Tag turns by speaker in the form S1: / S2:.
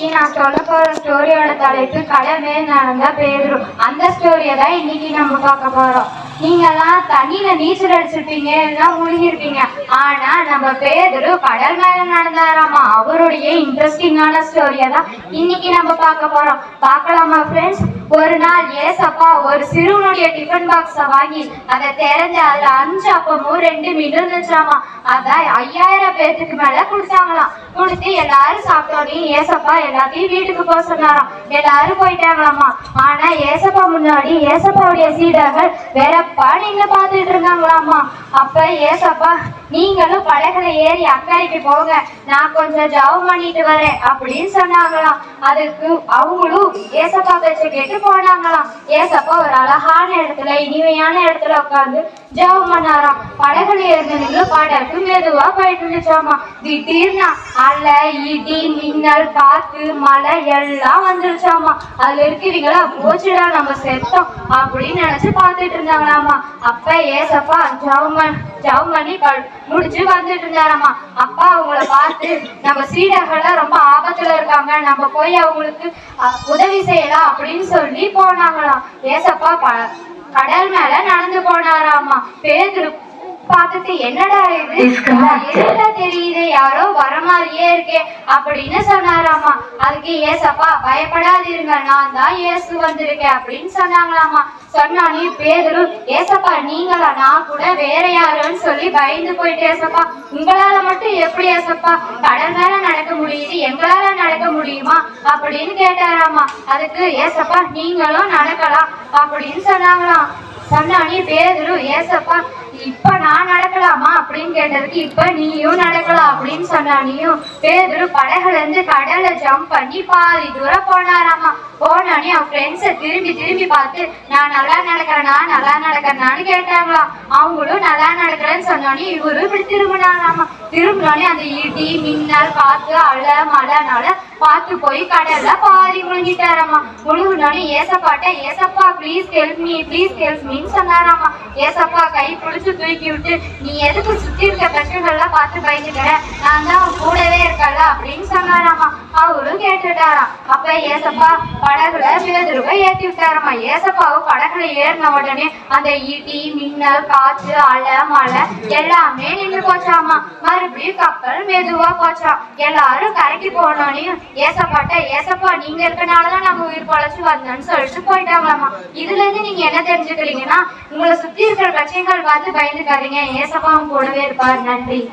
S1: இன்னைக்கு நான் சொல்ல போற ஸ்டோரியோட தலைப்பு கடல் மேல் நடந்த பேதுரு அந்த ஸ்டோரியை தான் இன்னைக்கு நம்ம பார்க்க போறோம். நீங்கெல்லாம் தண்ணியில நீச்சல் அடிச்சிருப்பீங்க எல்லாம் முழுகிருப்பீங்க ஆனா நம்ம பேதுரு கடல் மேல நடந்தாராமா? அவருடைய இன்ட்ரெஸ்டிங்கான ஸ்டோரியை தான் இன்னைக்கு நம்ம பார்க்க போறோம். பார்க்கலாமா ஃப்ரெண்ட்ஸ் ஒரு நாள் ஏசப்பா ஒரு சிறுவனுடைய டிஃபன் பாக்ஸ வாங்கி அதை தெரிஞ்சு அதுல அஞ்சு அப்பமும் ரெண்டு மீன் இருந்துச்சாமா அதான் ஐயாயிரம் பேத்துக்கு மேல குடிச்சாங்களாம் குடுத்து எல்லாரும் சாப்பிட்டோன்னே ஏசப்பா எல்லாத்தையும் வீட்டுக்கு போக சொன்னாராம். எல்லாரும் போயிட்டாங்களாமா. ஆனா ஏசப்பா முன்னாடி ஏசப்பாவுடைய சீடர்கள் வேறப்பா நீங்க பாத்துட்டு இருந்தாங்களாமா. அப்ப ஏசப்பா நீங்களும் படகுல ஏறி அக்கறைக்கு போங்க. நான் கொஞ்சம் ஜவம் பண்ணிட்டு வரேன் அப்படின்னு சொன்னாங்களாம். அதுக்கு அவங்களும் ஏசப்பா பேச்ச கேட்டு போனாங்களாம். ஏசப்பா ஒரு அழகான இடத்துல இனிமையான இடத்துல உட்காந்து ஜெபம் பண்ணாராம் படகுல இருந்தவங்க படகு மெதுவா போயிட்டு இருந்துச்சாமா திடீர்னா அலை இடி மின்னல் காத்து மழை எல்லாம் வந்துருச்சாமா அதுல இருக்கிறீங்களா? போச்சுடா நம்ம செத்தோம் அப்படின்னு நினைச்சு பார்த்துட்டு இருந்தாங்களாமா. அப்ப ஏசப்பா ஜெபமன் பண்ண- ஜெபம் பண்ணி ப- முடிச்சு வந்துட்டு இருந்தாராமா. அப்பா அவங்கள பார்த்து நம்ம சீடர்கள்லாம் ரொம்ப ஆபத்துல இருக்காங்க. நம்ம போய் அவங்களுக்கு உதவி செய்யலாம் அப்படின்னு சொல்லி போனாங்களாம். ஏசப்பா ப- கடல் மேல நடந்து போனாராமா? பேதுரு பார்த்துட்டு என்னடா இது? என்ன தெரியுது யாரோ வர மாதிரியே இருக்கே அப்படின்னு சொன்னாராமா. அதுக்கு ஏசப்பா பயப்படாதீருங்க. நான் தான் இயேசு வந்திருக்கேன் அப்படின்னு சொன்னாங்களாமா. சொன்னானே பேதுரு ஏசப்பா நீங்களா? நான் கூட வேற யாருன்னு சொல்லி பயந்து போயிட்டு ஏசப்பா. உங்களால மட்டும் எப்படி ஏசப்பா? கடல் மேல நடக்க முடியுது எங்களால நடக்க முடியுமா அப்படின்னு கேட்டாராமா அதுக்கு ஏசப்பா நீங்களும் நடக்கலாம் அப்படின்னு சொன்னாங்களாம். சொன்னானே பேதுரு ஏசப்பா இப்ப நான் நடக்கலாமா அப்படின்னு கேட்டதுக்கு இப்ப நீயும் நடக்கலாம் அப்படின்னு சொன்னானியும் பேதுரு படகுல இருந்து கடல்ல ஜம்ப் பண்ணி பாதி தூரம் போனாராமா போனானே அவன் ஃப்ரெண்ட்ஸை திரும்பி திரும்பி பார்த்து நான் நல்லா நடக்கிறேனா நல்லா நடக்கிறேனான்னு கேட்டாங்களாம். அவங்களும் நல்லா நடக்கிறேன்னு சொன்னோடனே இவரும் இப்படி திரும்பினாராமா திரும்பினோடனே அந்த இடி மின்னல் காத்து அலை மழைனால பார்த்து போய் கடல்ல பாதி முழுங்கிட்டாராமா முழுகினோடனே ஏசப்பாட்ட ஏசப்பா please help me please help மீன்னு சொன்னாராமா ஏசப்பா கை பிடிச்சு தூக்கி விட்டு நீ எதுக்கு சுத்தி இருக்க பிரச்சனைகள்லாம் பார்த்து பயந்துக்கிற? நான் தான் கூடவே இருக்கல அப்படின்னு சொன்னாராமா அவரும் கேட்டுட்டாராம். அப்ப ஏசப்பா படகுல பேதுருவை ஏத்தி விட்டாராமா ஏசப்பாவும் படகுல ஏறின உடனே அந்த இடி மின்னல் காற்று அலை மழை எல்லாமே நின்று போச்சாமா மறுபடியும் கப்பல் மெதுவா போச்சாம். எல்லாரும் கரைக்கு போனோன்னு ஏசப்பாட்ட ஏசப்பா நீங்க இருக்கனாலதான் நம்ம உயிர் பழச்சு வந்தோம்னு சொல்லிட்டு போயிட்டாங்களாமா. இதுல இருந்து நீங்க என்ன தெரிஞ்சுக்கிறீங்கன்னா உங்களை சுத்தி இருக்கிற பிரச்சனைகள் பார்த்து பயந்துக்காதீங்க. ஏசப்பா உங்க கூடவே இருப்பார். நன்றி.